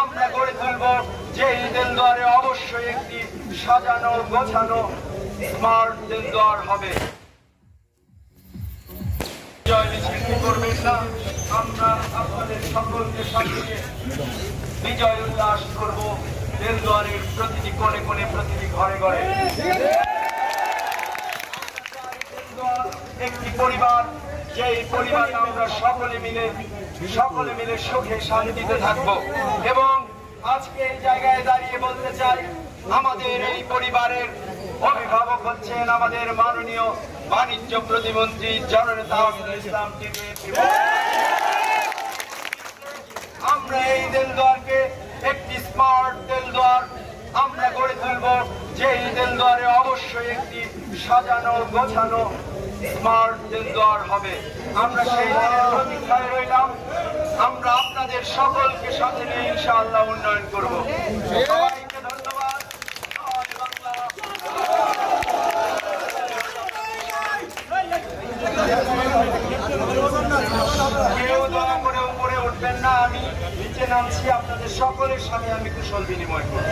আমরা গড়ে তুলব। যে ঈদের দ্বারে অবশ্যই একটি সাজানো, গোছানো স্মার্ট ঈদের দ্বার হবে। আমরা আপনাদের সকলকে বিজয় উল্লাস করব প্রতিটি কোণে কোণে, প্রতিটি ঘরে ঘরে। একটি পরিবার যেই পরিবারে আমরা সকলে মিলে সকলে মিলে সুখে, শান্তিতে থাকব। এবং আজকে এই জায়গায় দাঁড়িয়ে বলতে চাই, আমাদের এই পরিবারের অভিভাবক হচ্ছেন আমাদের মাননীয় বাণিজ্য প্রতিমন্ত্রী জননেতা ইসলাম আমরা এই দেলদুয়ারকে একটি স্মার্ট দেলদুয়ার আমরা গড়ে তুলব। যে এই দেলদুয়ারে অবশ্যই একটি সাজানো, গোছানো স্মার্ট দেলদুয়ার হবে। আমরা সেই রইলাম। আমরা আপনাদের সকলকে সাথে ইনশাআল্লাহ উন্নয়ন করব। সবাইকে উঠবেন না, আমি নিচে নামছি, আপনাদের সকলের সাথে আমি কুশল বিনিময় করব।